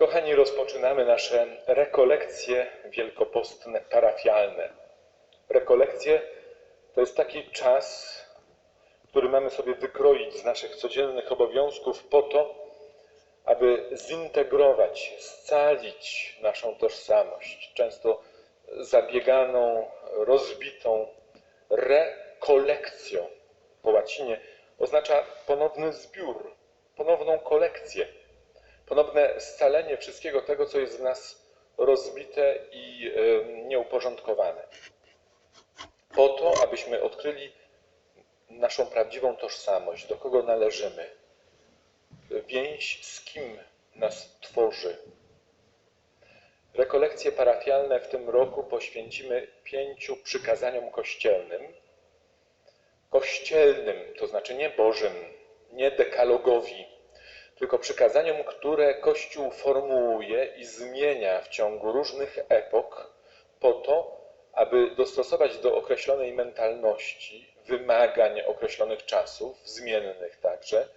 Kochani, rozpoczynamy nasze rekolekcje wielkopostne parafialne. Rekolekcje to jest taki czas, który mamy sobie wykroić z naszych codziennych obowiązków po to, aby zintegrować, scalić naszą tożsamość, często zabieganą, rozbitą rekolekcją. Po łacinie oznacza ponowny zbiór, ponowną kolekcję ponowne scalenie wszystkiego tego, co jest w nas rozbite i nieuporządkowane. Po to, abyśmy odkryli naszą prawdziwą tożsamość, do kogo należymy, więź z kim nas tworzy. Rekolekcje parafialne w tym roku poświęcimy pięciu przykazaniom kościelnym. Kościelnym, to znaczy nie Bożym, nie dekalogowi, tylko przykazaniom, które Kościół formułuje i zmienia w ciągu różnych epok po to, aby dostosować do określonej mentalności, wymagań określonych czasów, zmiennych także,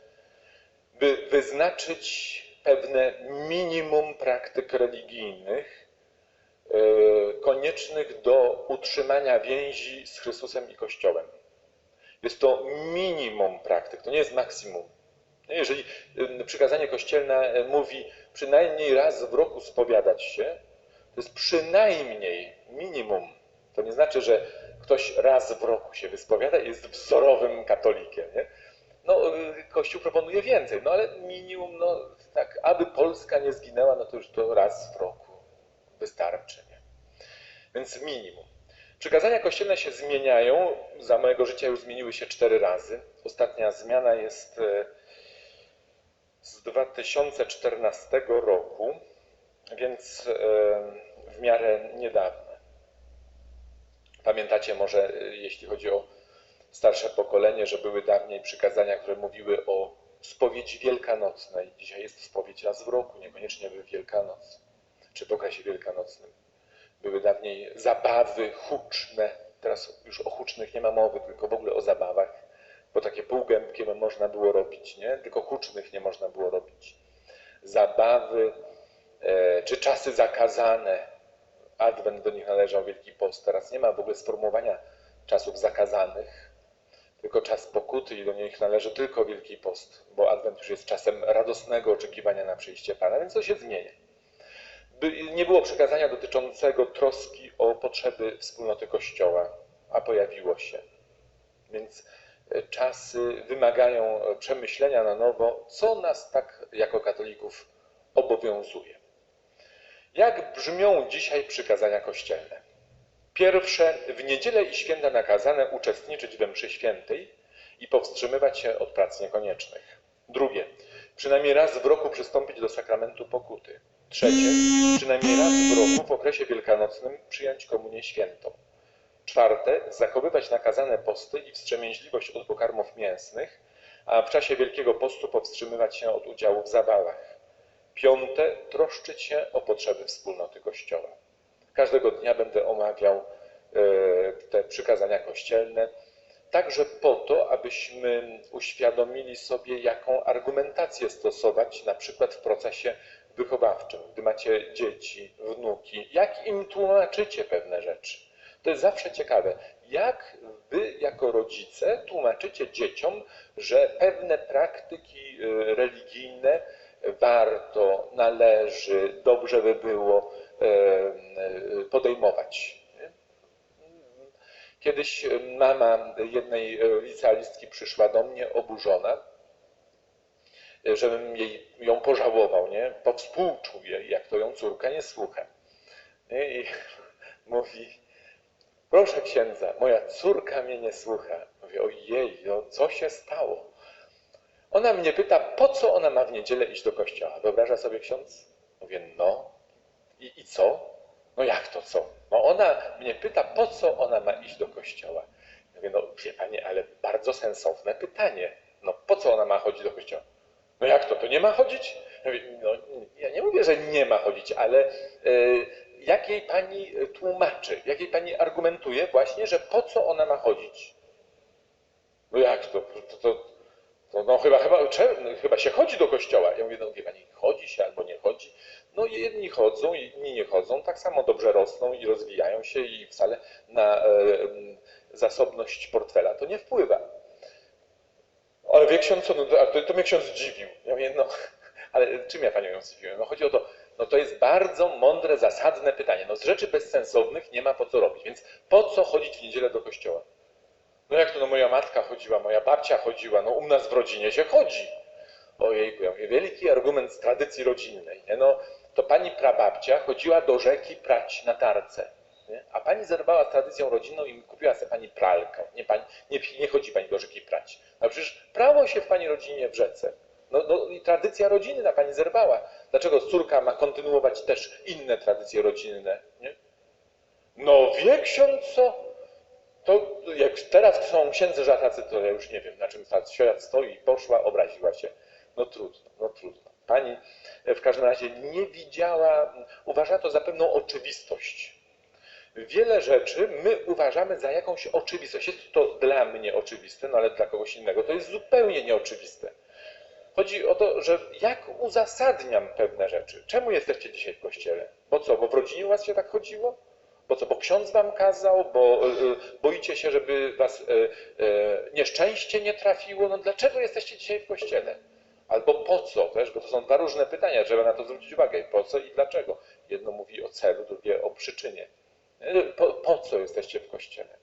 by wyznaczyć pewne minimum praktyk religijnych yy, koniecznych do utrzymania więzi z Chrystusem i Kościołem. Jest to minimum praktyk, to nie jest maksimum. Jeżeli przykazanie kościelne e, mówi przynajmniej raz w roku spowiadać się, to jest przynajmniej minimum. To nie znaczy, że ktoś raz w roku się wyspowiada i jest wzorowym katolikiem. Nie? No, e, Kościół proponuje więcej, no ale minimum, no tak, aby Polska nie zginęła, no to już to raz w roku wystarczy. Nie? Więc minimum. Przykazania kościelne się zmieniają. Za mojego życia już zmieniły się cztery razy. Ostatnia zmiana jest e, z 2014 roku, więc w miarę niedawne. Pamiętacie może, e, jeśli chodzi o starsze pokolenie, że były dawniej przykazania, które mówiły o spowiedzi wielkanocnej. Dzisiaj jest spowiedź raz w roku, niekoniecznie w Wielkanoc, czy w okresie wielkanocnym. Były dawniej zabawy huczne, teraz już o hucznych nie ma mowy, tylko w ogóle o zabawach bo takie półgębkie można było robić, nie? tylko hucznych nie można było robić. Zabawy e, czy czasy zakazane, adwent do nich należał Wielki Post, teraz nie ma w ogóle sformułowania czasów zakazanych, tylko czas pokuty i do nich należy tylko Wielki Post, bo adwent już jest czasem radosnego oczekiwania na przyjście Pana, więc to się zmienia. Nie było przekazania dotyczącego troski o potrzeby wspólnoty Kościoła, a pojawiło się. Więc czasy wymagają przemyślenia na nowo, co nas tak jako katolików obowiązuje. Jak brzmią dzisiaj przykazania kościelne? Pierwsze, w niedzielę i święta nakazane uczestniczyć we mszy świętej i powstrzymywać się od prac niekoniecznych. Drugie, przynajmniej raz w roku przystąpić do sakramentu pokuty. Trzecie, przynajmniej raz w roku w okresie wielkanocnym przyjąć komunię świętą. Czwarte, zachowywać nakazane posty i wstrzemięźliwość od pokarmów mięsnych, a w czasie Wielkiego Postu powstrzymywać się od udziału w zabawach. Piąte, troszczyć się o potrzeby wspólnoty Kościoła. Każdego dnia będę omawiał e, te przykazania kościelne, także po to, abyśmy uświadomili sobie, jaką argumentację stosować, na przykład w procesie wychowawczym, gdy macie dzieci, wnuki, jak im tłumaczycie pewne rzeczy to jest zawsze ciekawe, jak wy jako rodzice tłumaczycie dzieciom, że pewne praktyki y, religijne warto, należy, dobrze by było e, e, podejmować. Kiedyś mama jednej licealistki przyszła do mnie oburzona, żebym jej, ją pożałował, nie? powspółczuję, jak to ją córka nie słucha. I mówi, Proszę księdza, moja córka mnie nie słucha. Mówię, ojej, no co się stało? Ona mnie pyta, po co ona ma w niedzielę iść do kościoła? Wyobraża sobie ksiądz? Mówię, no. I, i co? No jak to co? No ona mnie pyta, po co ona ma iść do kościoła? Mówię, no wie pani, ale bardzo sensowne pytanie. No po co ona ma chodzić do kościoła? No jak to? To nie ma chodzić? Ja, mówię, no, ja nie mówię, że nie ma chodzić, ale yy, jak jej pani tłumaczy, jak jej pani argumentuje właśnie, że po co ona ma chodzić. No jak to? to, to, to no chyba, chyba, no chyba się chodzi do kościoła. Ja mówię, no wie pani, chodzi się albo nie chodzi. No jedni chodzą, inni nie chodzą, tak samo dobrze rosną i rozwijają się i wcale na e, zasobność portfela to nie wpływa. Ale wie ksiądz, no, to, to mnie ksiądz zdziwił. Ja mówię, no, ale czym ja panią ją zdziwiłem? No chodzi o to, no to jest bardzo mądre, zasadne pytanie. No z rzeczy bezsensownych nie ma po co robić, więc po co chodzić w niedzielę do kościoła? No jak to, no moja matka chodziła, moja babcia chodziła, no u nas w rodzinie się chodzi. Ojejku, ja mówię, wielki argument z tradycji rodzinnej. Nie? No, to pani prababcia chodziła do rzeki prać na tarce. Nie? A pani zerwała z tradycją rodzinną i kupiła sobie pani pralkę. Nie, pani, nie, nie chodzi pani do rzeki prać. No przecież prało się w pani rodzinie w rzece. No, no i tradycja rodziny na pani zerwała. Dlaczego córka ma kontynuować też inne tradycje rodzinne? Nie? No wie ksiądz co? To jak teraz są księdzy żatacy, to ja już nie wiem, na czym ta świat stoi, poszła, obraziła się. No trudno, no trudno. Pani w każdym razie nie widziała, uważa to za pewną oczywistość. Wiele rzeczy my uważamy za jakąś oczywistość. Jest to dla mnie oczywiste, no ale dla kogoś innego to jest zupełnie nieoczywiste. Chodzi o to, że jak uzasadniam pewne rzeczy. Czemu jesteście dzisiaj w kościele? Bo co, bo w rodzinie u was się tak chodziło? Bo co, bo ksiądz wam kazał, bo y, boicie się, żeby was y, nieszczęście nie trafiło? No dlaczego jesteście dzisiaj w kościele? Albo po co też, bo to są dwa różne pytania, trzeba na to zwrócić uwagę. Po co i dlaczego? Jedno mówi o celu, drugie o przyczynie. Po, po co jesteście w kościele?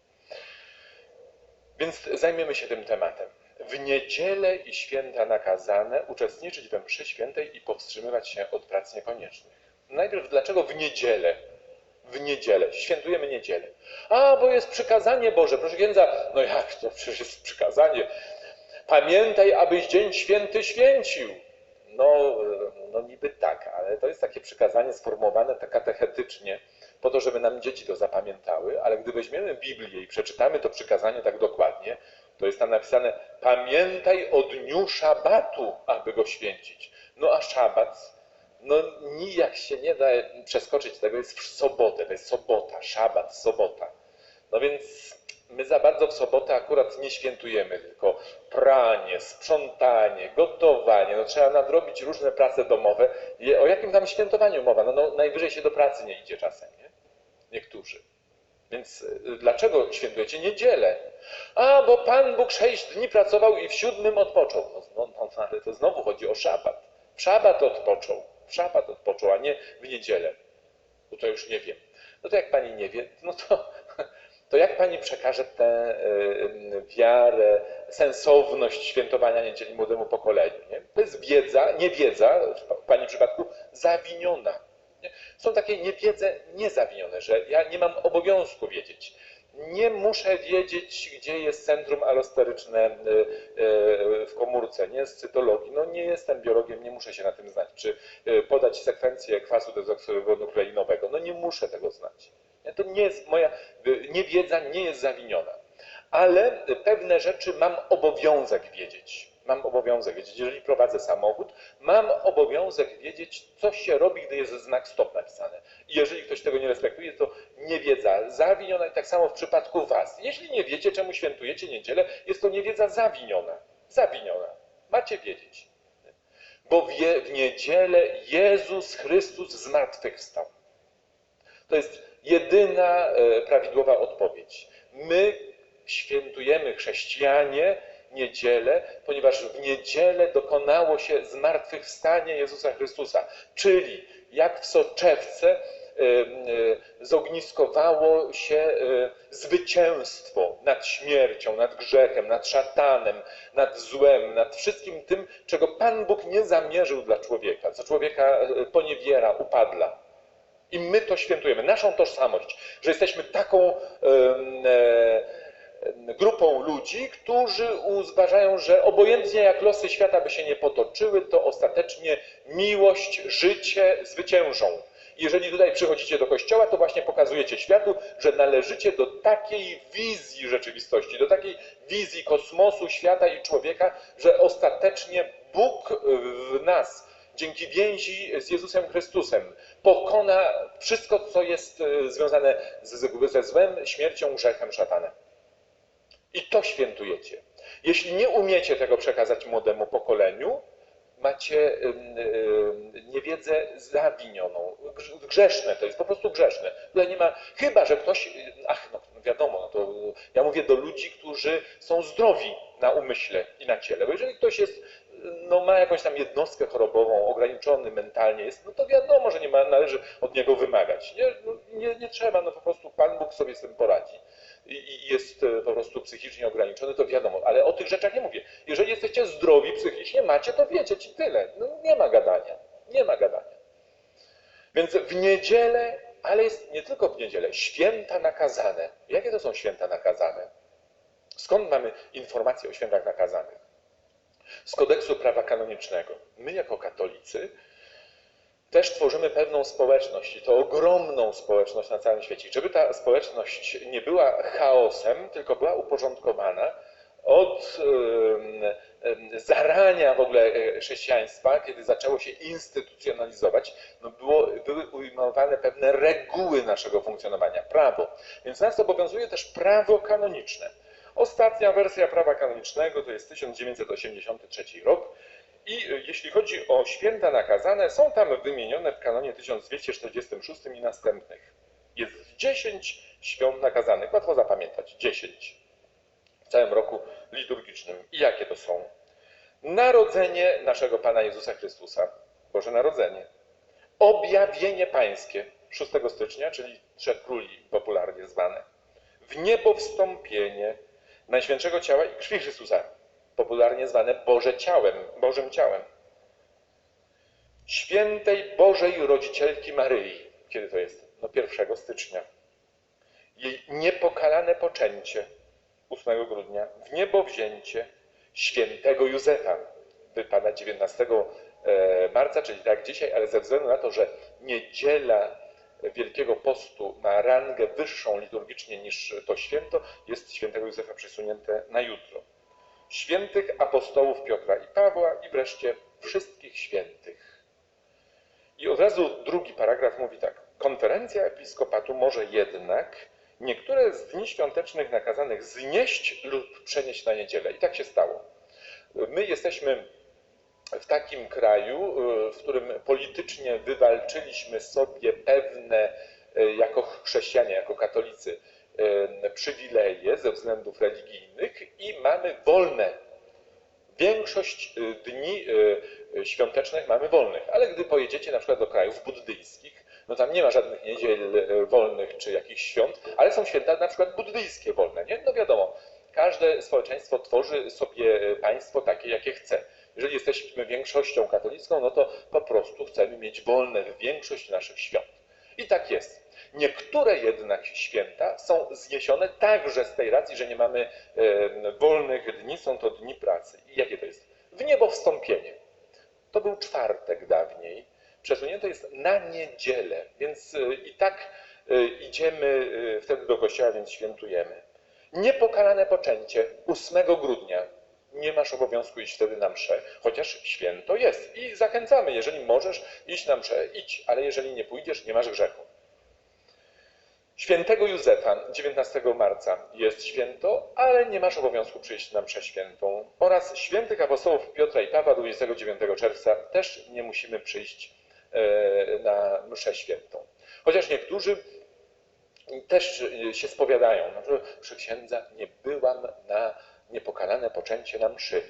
Więc zajmiemy się tym tematem. W niedzielę i święta nakazane uczestniczyć we mszy świętej i powstrzymywać się od prac niekoniecznych. Najpierw dlaczego w niedzielę? W niedzielę, świętujemy niedzielę. A, bo jest przykazanie Boże. Proszę księdza, no jak to przecież jest przykazanie? Pamiętaj, abyś dzień święty święcił. No, no niby tak, ale to jest takie przykazanie sformułowane tak katechetycznie, po to, żeby nam dzieci to zapamiętały, ale gdy weźmiemy Biblię i przeczytamy to przykazanie tak dokładnie, to jest tam napisane pamiętaj o dniu szabatu, aby go święcić. No a szabat, no nijak się nie da przeskoczyć tego, jest w sobotę, to jest sobota, szabat, sobota. No więc my za bardzo w sobotę akurat nie świętujemy, tylko pranie, sprzątanie, gotowanie, no trzeba nadrobić różne prace domowe. O jakim tam świętowaniu mowa? No, no najwyżej się do pracy nie idzie czasem, nie? Niektórzy. Więc y, dlaczego świętujecie niedzielę? A, bo Pan Bóg sześć dni pracował i w siódmym odpoczął. No, no, no, ale to znowu chodzi o szabat. W szabat odpoczął. W szabat odpoczął, a nie w niedzielę. No to już nie wiem. No to jak Pani nie wie, no to to jak Pani przekaże tę y, wiarę, sensowność świętowania niedzieli młodemu pokoleniu? Nie? To jest wiedza, niewiedza, w Pani przypadku, zawiniona. Są takie niewiedze niezawinione, że ja nie mam obowiązku wiedzieć. Nie muszę wiedzieć, gdzie jest centrum alosteryczne y, y, w komórce, nie z cytologii. No nie jestem biologiem, nie muszę się na tym znać. Czy podać sekwencję kwasu dezoksyrybonukleinowego? No nie muszę tego znać. To nie jest moja niewiedza nie jest zawiniona. Ale pewne rzeczy mam obowiązek wiedzieć. Mam obowiązek wiedzieć, jeżeli prowadzę samochód, mam obowiązek wiedzieć, co się robi, gdy jest znak stop napisane. I jeżeli ktoś tego nie respektuje, to niewiedza zawiniona i tak samo w przypadku was. Jeśli nie wiecie, czemu świętujecie niedzielę, jest to niewiedza zawiniona. Zawiniona. Macie wiedzieć. Bo w niedzielę Jezus Chrystus zmartwychwstał. To jest jedyna e, prawidłowa odpowiedź. My świętujemy chrześcijanie niedzielę, ponieważ w niedzielę dokonało się zmartwychwstanie Jezusa Chrystusa. Czyli jak w soczewce e, e, zogniskowało się zwycięstwo nad śmiercią, nad grzechem, nad szatanem, nad złem, nad wszystkim tym, czego Pan Bóg nie zamierzył dla człowieka, co człowieka poniewiera, upadla. I my to świętujemy, naszą tożsamość, że jesteśmy taką e, grupą ludzi, którzy uważają, że obojętnie jak losy świata by się nie potoczyły, to ostatecznie miłość, życie zwyciężą. Jeżeli tutaj przychodzicie do kościoła, to właśnie pokazujecie światu, że należycie do takiej wizji rzeczywistości, do takiej wizji kosmosu, świata i człowieka, że ostatecznie Bóg w nas dzięki więzi z Jezusem Chrystusem pokona wszystko, co jest e, związane ze złem, śmiercią, grzechem, szatanem. I to świętujecie. Jeśli nie umiecie tego przekazać młodemu pokoleniu, macie niewiedzę wiedzę zawinioną. Grz- Grzeszne to jest, po prostu grzeszne. Tutaj nie ma, chyba że ktoś, ach, no wiadomo, no to ja mówię do ludzi, którzy są zdrowi na umyśle i na ciele. Bo jeżeli ktoś jest, no ma jakąś tam jednostkę chorobową, ograniczony mentalnie jest, no to wiadomo, że nie ma, należy od niego wymagać. Nie, no, nie, nie trzeba, no po prostu Pan Bóg sobie z tym poradzi i jest e, po prostu psychicznie ograniczony, to wiadomo, ale o tych rzeczach nie mówię. Jeżeli jesteście zdrowi psychicznie, macie, to wiecie ci tyle. No, nie ma gadania, nie ma gadania. Więc w niedzielę, ale jest nie tylko w niedzielę, święta nakazane. Jakie to są święta nakazane? Skąd mamy informacje o świętach nakazanych? Z kodeksu prawa kanonicznego. My jako katolicy też tworzymy pewną społeczność i to ogromną społeczność na całym świecie. I żeby ta społeczność nie była chaosem, tylko była uporządkowana od zarania w ogóle e, chrześcijaństwa, kiedy zaczęło się instytucjonalizować, no było, były ujmowane pewne reguły naszego funkcjonowania, prawo. Więc nas obowiązuje też prawo kanoniczne. Ostatnia wersja prawa kanonicznego to jest 1983 rok, i y, jeśli chodzi o święta nakazane, są tam wymienione w kanonie 1246 i następnych. Jest 10 świąt nakazanych, łatwo zapamiętać, 10 w całym roku liturgicznym. I jakie to są? Narodzenie naszego Pana Jezusa Chrystusa, Boże Narodzenie. Objawienie Pańskie 6 stycznia, czyli Trzech Króli popularnie zwane. W niebo wstąpienie Najświętszego Ciała i Krwi Chrystusa, popularnie zwane Boże Ciałem, Bożym Ciałem. Świętej Bożej Rodzicielki Maryi. Kiedy to jest? No 1 stycznia. Jej niepokalane poczęcie 8 grudnia. W niebo wzięcie świętego Józefa. Wypada 19 e, marca, czyli tak dzisiaj, ale ze względu na to, że niedziela Wielkiego Postu ma rangę wyższą liturgicznie niż to święto, jest świętego Józefa przesunięte na jutro świętych apostołów Piotra i Pawła i wreszcie wszystkich świętych. I od razu drugi paragraf mówi tak. Konferencja episkopatu może jednak niektóre z dni świątecznych nakazanych znieść lub przenieść na niedzielę. I tak się stało. My jesteśmy w takim kraju, w którym politycznie wywalczyliśmy sobie pewne, jako chrześcijanie, jako katolicy, e, przywileje ze względów religijnych i mamy wolne. Większość e, dni e, świątecznych mamy wolnych, ale gdy pojedziecie na przykład do krajów buddyjskich, no tam nie ma żadnych niedziel e, wolnych czy jakichś świąt, ale są święta na przykład buddyjskie wolne, nie? No wiadomo, każde społeczeństwo tworzy sobie państwo takie, jakie chce. Jeżeli jesteśmy większością katolicką, no to po prostu chcemy mieć wolne większość naszych świąt. I tak jest. Niektóre jednak święta są zniesione także z tej racji, że nie mamy wolnych dni, są to dni pracy. I jakie to jest? W niebo wstąpienie. To był czwartek dawniej. Przesunięte jest na niedzielę, więc e, i tak e, idziemy e, wtedy do kościoła, więc świętujemy. Niepokalane poczęcie 8 grudnia. Nie masz obowiązku iść wtedy na mszę, chociaż święto jest. I zachęcamy, jeżeli możesz iść na mszę, idź, ale jeżeli nie pójdziesz, nie masz grzechu. Świętego Józefa 19 marca jest święto, ale nie masz obowiązku przyjść na mszę świętą. Oraz świętych apostołów Piotra i Pawła 29 czerwca też nie musimy przyjść e, na mszę świętą. Chociaż niektórzy też się spowiadają. Na przykład przy księdza nie byłam na niepokalane poczęcie na mszy.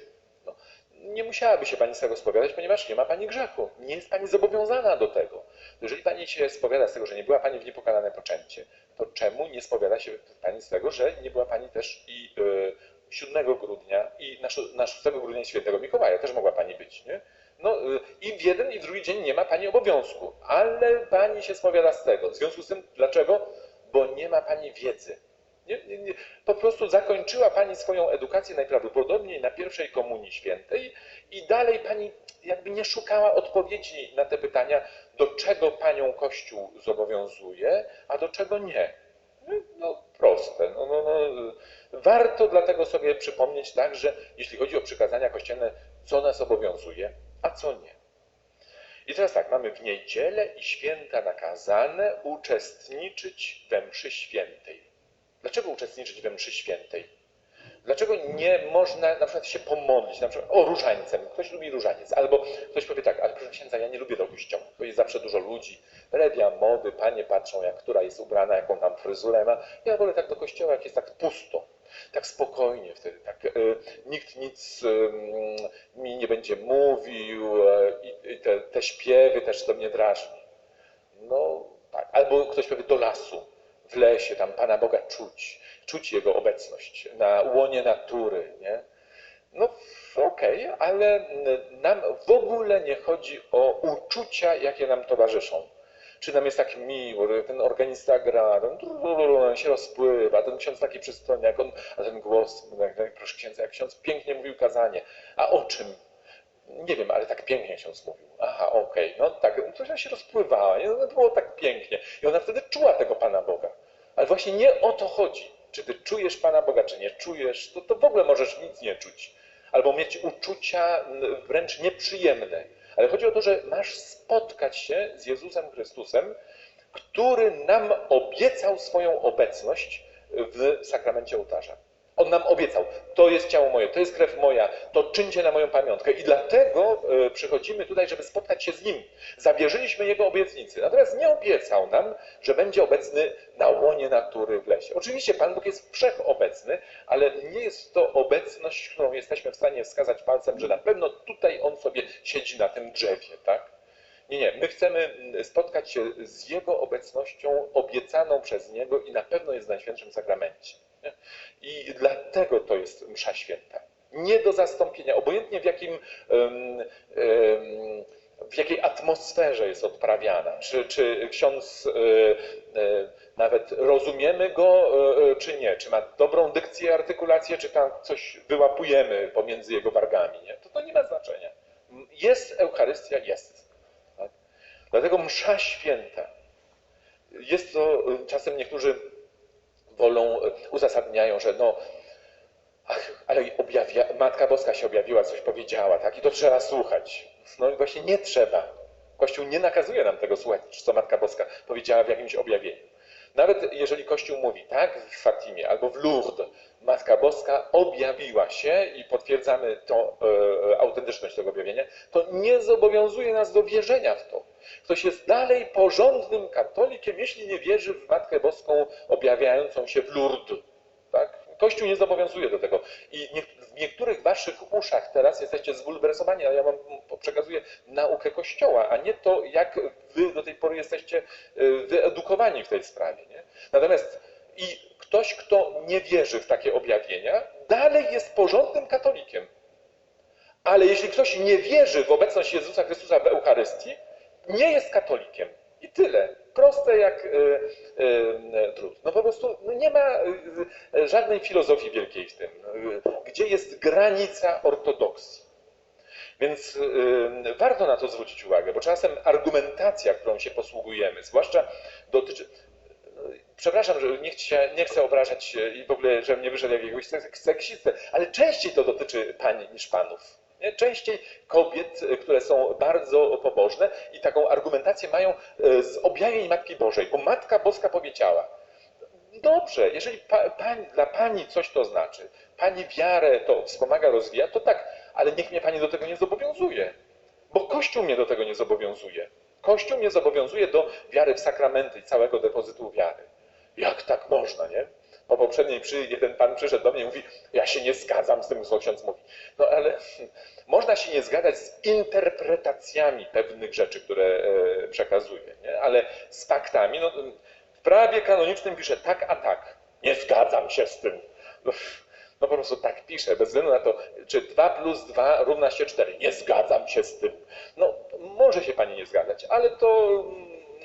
Nie musiałaby się Pani z tego spowiadać, ponieważ nie ma Pani grzechu. Nie jest Pani zobowiązana do tego. Jeżeli Pani się spowiada z tego, że nie była Pani w niepokalane poczęcie, to czemu nie spowiada się Pani z tego, że nie była Pani też i y, 7 grudnia i na 6 grudnia świętego Mikołaja też mogła Pani być, nie? No y, i w jeden i w drugi dzień nie ma Pani obowiązku, ale Pani się spowiada z tego. W związku z tym, dlaczego? Bo nie ma Pani wiedzy. Nie, nie, nie. Po prostu zakończyła Pani swoją edukację najprawdopodobniej na pierwszej komunii świętej i dalej Pani jakby nie szukała odpowiedzi na te pytania, do czego Panią Kościół zobowiązuje, a do czego nie. No, no proste. No, no, no. Warto dlatego sobie przypomnieć tak, że jeśli chodzi o przykazania kościelne, co nas obowiązuje, a co nie. I teraz tak, mamy w niedzielę i święta nakazane uczestniczyć we mszy świętej. Dlaczego uczestniczyć we mszy świętej? Dlaczego nie można na przykład się pomodlić, na przykład o różańcem, ktoś lubi różaniec, albo ktoś powie tak, ale proszę księdza, ja nie lubię do kościoła, bo jest zawsze dużo ludzi, rewia, mody, panie patrzą, jak która jest ubrana, jaką tam fryzurę ma, ja wolę tak do kościoła, jak jest tak pusto, tak spokojnie wtedy, tak y, nikt nic y, mi nie będzie mówił y, i te, te śpiewy też to mnie drażni. No tak, albo ktoś powie do lasu, w lesie, tam Pana Boga czuć, czuć Jego obecność na łonie natury, nie? No okej, okay, ale nam w ogóle nie chodzi o uczucia, jakie nam towarzyszą. Czy nam jest tak miło, że ten organista gra, ten się rozpływa, ten ksiądz taki przystojny, jak on, a ten głos, proszę księdza, jak ksiądz pięknie mówił kazanie. A o czym? Nie wiem, ale tak pięknie ksiądz mówił. Aha, okej, okay. no tak, to się rozpływała, nie? No, było tak pięknie. I ona wtedy czuła tego Pana Boga. Ale właśnie nie o to chodzi. Czy ty czujesz Pana Boga, czy nie czujesz, to, to w ogóle możesz nic nie czuć. Albo mieć uczucia wręcz nieprzyjemne. Ale chodzi o to, że masz spotkać się z Jezusem Chrystusem, który nam obiecał swoją obecność w sakramencie ołtarza. On nam obiecał, to jest ciało moje, to jest krew moja, to czyńcie na moją pamiątkę. I dlatego e, przychodzimy tutaj, żeby spotkać się z Nim. Zawierzyliśmy Jego obietnicy. Natomiast nie obiecał nam, że będzie obecny na łonie natury w lesie. Oczywiście Pan Bóg jest wszechobecny, ale nie jest to obecność, którą jesteśmy w stanie wskazać palcem, że na pewno tutaj On sobie siedzi na tym drzewie, tak? Nie, nie. My chcemy spotkać się z Jego obecnością obiecaną przez Niego i na pewno jest w Najświętszym Sakramencie. I dlatego to jest msza święta. Nie do zastąpienia, obojętnie w jakim w jakiej atmosferze jest odprawiana. Czy, czy ksiądz e, e, nawet rozumiemy go, e, czy nie? Czy ma dobrą dykcję, artykulację, czy tam coś wyłapujemy pomiędzy jego wargami? Nie? To, to nie ma znaczenia. Jest Eucharystia, jest. Tak? Dlatego msza święta. Jest to, czasem niektórzy wolą, uzasadniają, że no, ach, ale objawia, Matka Boska się objawiła, coś powiedziała, tak? I to trzeba słuchać. No i właśnie nie trzeba. Kościół nie nakazuje nam tego słuchać, co Matka Boska powiedziała w jakimś objawieniu. Nawet jeżeli Kościół mówi, tak, w Fatimie albo w Lourdes, Matka Boska objawiła się i potwierdzamy tą e, autentyczność tego objawienia, to nie zobowiązuje nas do wierzenia w to. Ktoś jest dalej porządnym katolikiem, jeśli nie wierzy w Matkę Boską objawiającą się w Lourdes. Tak? Kościół nie zobowiązuje do tego. I w niektórych waszych uszach teraz jesteście zbulwersowani, ale ja wam przekazuję naukę Kościoła, a nie to, jak wy do tej pory jesteście y, wyedukowani w tej sprawie. Nie? Natomiast i ktoś, kto nie wierzy w takie objawienia, dalej jest porządnym katolikiem. Ale jeśli ktoś nie wierzy w obecność Jezusa Chrystusa w Eucharystii, nie jest katolikiem. I tyle. Proste jak y, y, trud. No po prostu no nie ma y, żadnej filozofii wielkiej w tym. Gdzie jest granica ortodoksji? Więc warto na to zwrócić uwagę, bo czasem argumentacja, którą się posługujemy, zwłaszcza dotyczy. Przepraszam, że nie chcę, nie chcę obrażać i w ogóle, żebym nie wyszedł jakiegoś seksisty, ale częściej to dotyczy pań niż panów. Nie? Częściej kobiet, e, które są bardzo pobożne i taką argumentację mają e, z objawień Matki Bożej, bo Matka Boska powiedziała, dobrze, jeżeli pa, dla Pani coś to znaczy, Pani wiarę to wspomaga, rozwija, to tak, ale niech mnie Pani do tego nie zobowiązuje, bo Kościół mnie do tego nie zobowiązuje. Kościół mnie zobowiązuje do wiary w sakramenty i całego depozytu wiary. Jak tak można, nie? Po poprzedniej przy, jeden pan przyszedł do mnie i mówi, ja się nie zgadzam z tym, co ksiądz mówi. No ale można się nie zgadzać z interpretacjami pewnych rzeczy, które e, przekazuje, nie? ale z faktami, no, w prawie kanonicznym pisze tak, a tak. Nie zgadzam się z tym. No, no po prostu tak pisze, bez względu na to, czy 2 plus 2 równa się 4. Nie zgadzam się z tym. No, może się pani nie zgadzać, ale to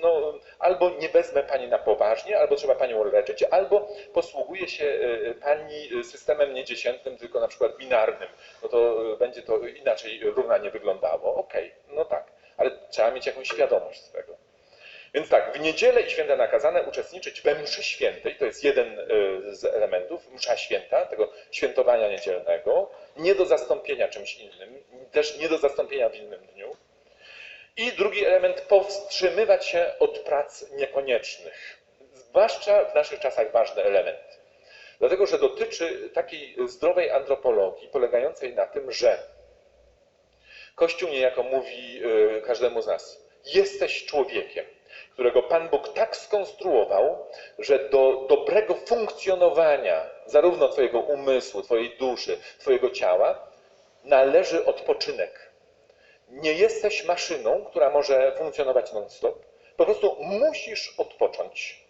no, albo nie wezmę pani na poważnie, albo trzeba panią leczyć, albo posługuje się e, pani systemem nie dziesiętnym, tylko na przykład binarnym. No to będzie to inaczej równanie wyglądało. Okej, okay, no tak, ale trzeba mieć jakąś świadomość z tego. Więc tak, w niedzielę i święta nakazane uczestniczyć we mszy świętej, to jest jeden e, z elementów, msza święta, tego świętowania niedzielnego, nie do zastąpienia czymś innym, też nie do zastąpienia w innym dniu. I drugi element, powstrzymywać się od prac niekoniecznych. Zwłaszcza w naszych czasach ważny element. Dlatego, że dotyczy takiej zdrowej antropologii, polegającej na tym, że Kościół niejako mówi y, każdemu z nas: jesteś człowiekiem, którego Pan Bóg tak skonstruował, że do dobrego funkcjonowania zarówno Twojego umysłu, Twojej duszy, Twojego ciała należy odpoczynek. Nie jesteś maszyną, która może funkcjonować non-stop. Po prostu musisz odpocząć,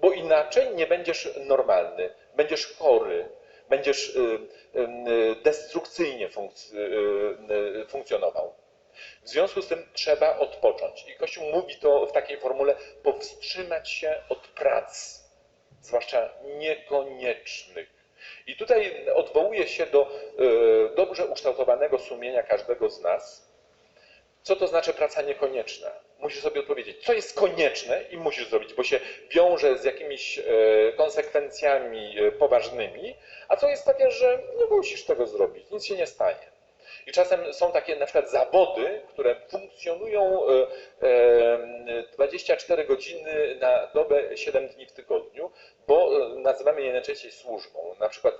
bo inaczej nie będziesz normalny, będziesz chory, będziesz y, y, destrukcyjnie y, funkcjonował. W związku z tym trzeba odpocząć. I Kościół mówi to w takiej formule powstrzymać się od prac, zwłaszcza niekoniecznych. I tutaj odwołuje się do dobrze ukształtowanego sumienia każdego z nas. Co to znaczy praca niekonieczna? Musisz sobie odpowiedzieć, co jest konieczne i musisz zrobić, bo się wiąże z jakimiś konsekwencjami poważnymi, a co jest takie, że nie musisz tego zrobić, nic się nie stanie. I czasem są takie na przykład zawody, które funkcjonują 24 godziny na dobę, 7 dni w tygodniu, bo nazywamy je najczęściej służbą. Na przykład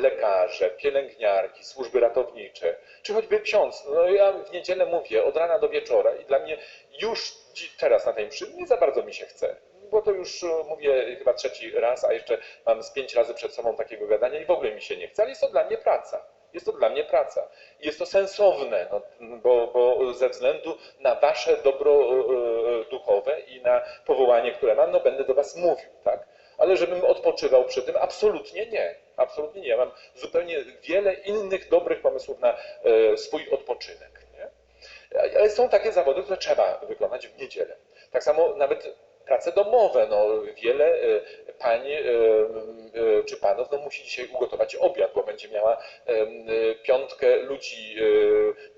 lekarze, pielęgniarki, służby ratownicze, czy choćby ksiądz. No ja w niedzielę mówię od rana do wieczora i dla mnie już teraz na tej mszy nie za bardzo mi się chce bo to już mówię chyba trzeci raz, a jeszcze mam z pięć razy przed sobą takiego gadania i w ogóle mi się nie chce, ale jest to dla mnie praca. Jest to dla mnie praca. Jest to sensowne, no, bo, bo ze względu na wasze dobro duchowe i na powołanie, które mam, no będę do was mówił, tak? Ale żebym odpoczywał przy tym, absolutnie nie. Absolutnie nie. Ja mam zupełnie wiele innych dobrych pomysłów na swój odpoczynek. Nie? Ale są takie zawody, które trzeba wykonać w niedzielę. Tak samo nawet prace domowe. No, wiele pań czy panów no, musi dzisiaj ugotować obiad, bo będzie miała piątkę ludzi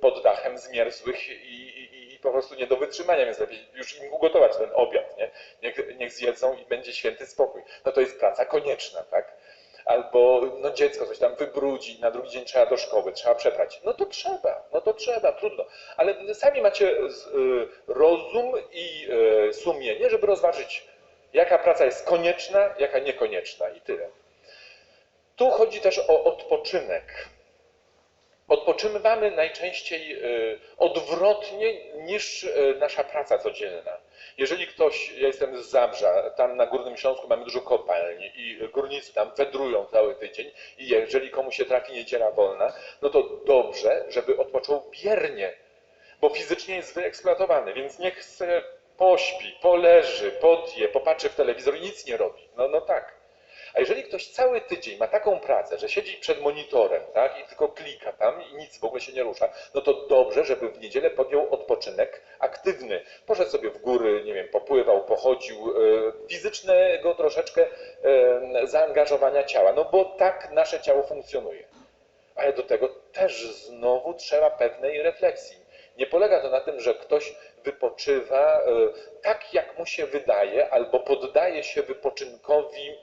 pod dachem zmierzłych i, i, i po prostu nie do wytrzymania, więc lepiej już im ugotować ten obiad. Nie? Niech, niech zjedzą i będzie święty spokój. No to jest praca konieczna, tak? Albo no dziecko coś tam wybrudzi, na drugi dzień trzeba do szkoły, trzeba przeprać. No to trzeba, no to trzeba, trudno. Ale sami macie rozum i sumienie, żeby rozważyć, jaka praca jest konieczna, jaka niekonieczna i tyle. Tu chodzi też o odpoczynek. Odpoczywamy najczęściej odwrotnie niż nasza praca codzienna. Jeżeli ktoś, ja jestem z Zabrza, tam na Górnym Śląsku mamy dużo kopalni i górnicy tam wędrują cały tydzień i jeżeli komuś się trafi niedziela wolna, no to dobrze, żeby odpoczął biernie, bo fizycznie jest wyeksploatowany, więc niech se pośpi, poleży, podje, popatrzy w telewizor i nic nie robi. No, no tak. A jeżeli ktoś cały tydzień ma taką pracę, że siedzi przed monitorem tak, i tylko klika tam i nic w ogóle się nie rusza, no to dobrze, żeby w niedzielę podjął odpoczynek aktywny. Poszedł sobie w góry, nie wiem, popływał, pochodził, fizycznego troszeczkę zaangażowania ciała, no bo tak nasze ciało funkcjonuje. Ale do tego też znowu trzeba pewnej refleksji. Nie polega to na tym, że ktoś wypoczywa tak, jak mu się wydaje, albo poddaje się wypoczynkowi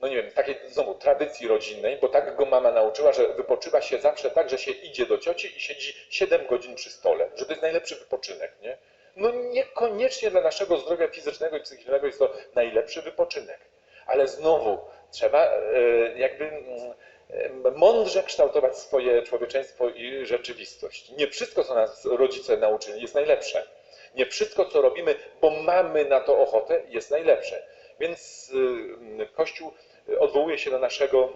no nie wiem, takiej znowu tradycji rodzinnej, bo tak go mama nauczyła, że wypoczywa się zawsze tak, że się idzie do cioci i siedzi 7 godzin przy stole, że to jest najlepszy wypoczynek, nie? No niekoniecznie dla naszego zdrowia fizycznego i psychicznego jest to najlepszy wypoczynek, ale znowu trzeba jakby mądrze kształtować swoje człowieczeństwo i rzeczywistość. Nie wszystko, co nas rodzice nauczyli, jest najlepsze. Nie wszystko, co robimy, bo mamy na to ochotę, jest najlepsze. Więc Kościół odwołuje się do naszego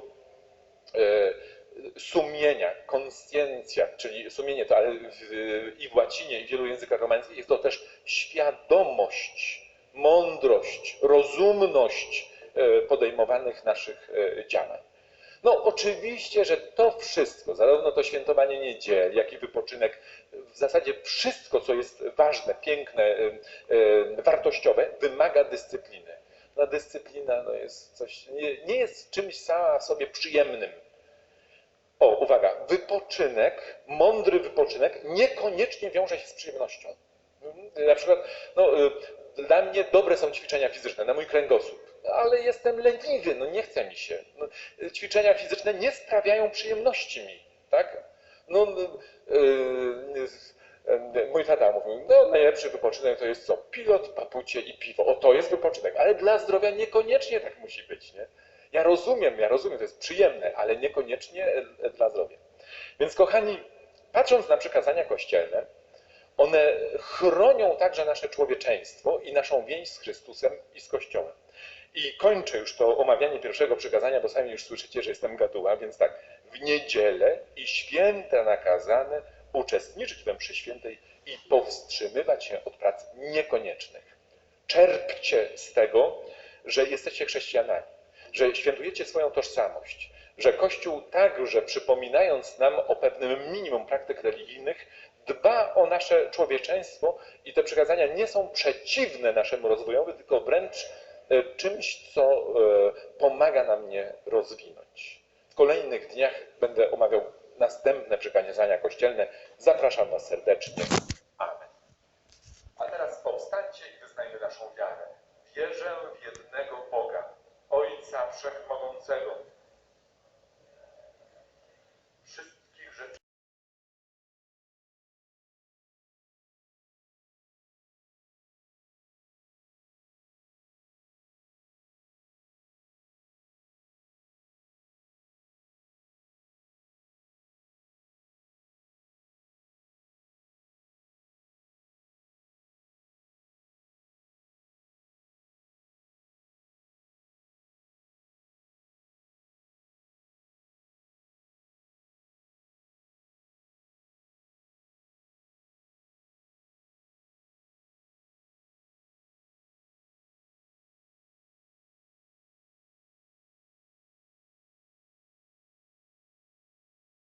sumienia, konsciencja, czyli sumienie to, ale w, i w łacinie, i w wielu językach romańskich jest to też świadomość, mądrość, rozumność podejmowanych naszych działań. No oczywiście, że to wszystko, zarówno to świętowanie niedzieli, jak i wypoczynek, w zasadzie wszystko, co jest ważne, piękne, wartościowe, wymaga dyscypliny. No dyscyplina no jest coś, nie, nie jest czymś sama w sobie przyjemnym. O, uwaga, wypoczynek, mądry wypoczynek niekoniecznie wiąże się z przyjemnością. Na przykład, no, dla mnie dobre są ćwiczenia fizyczne, na mój kręgosłup, ale jestem leniwy, no nie chce mi się. No, ćwiczenia fizyczne nie sprawiają przyjemności mi, tak? No, yy, Mój tata mówił, no najlepszy wypoczynek to jest co? Pilot, papucie i piwo. O, to jest wypoczynek. Ale dla zdrowia niekoniecznie tak musi być, nie? Ja rozumiem, ja rozumiem, to jest przyjemne, ale niekoniecznie dla zdrowia. Więc kochani, patrząc na przykazania kościelne, one chronią także nasze człowieczeństwo i naszą więź z Chrystusem i z Kościołem. I kończę już to omawianie pierwszego przykazania, bo sami już słyszycie, że jestem gaduła, więc tak. W niedzielę i święta nakazane uczestniczyć we mszy świętej i powstrzymywać się od prac niekoniecznych. Czerpcie z tego, że jesteście chrześcijanami, że świętujecie swoją tożsamość, że Kościół także przypominając nam o pewnym minimum praktyk religijnych, dba o nasze człowieczeństwo i te przekazania nie są przeciwne naszemu rozwojowi, tylko wręcz e, czymś, co e, pomaga nam je rozwinąć. W kolejnych dniach będę omawiał następne przykazania kościelne. Zapraszam Was serdecznie. Amen. A teraz powstańcie i wyznajmy naszą wiarę. Wierzę w jednego Boga, Ojca Wszechmogącego,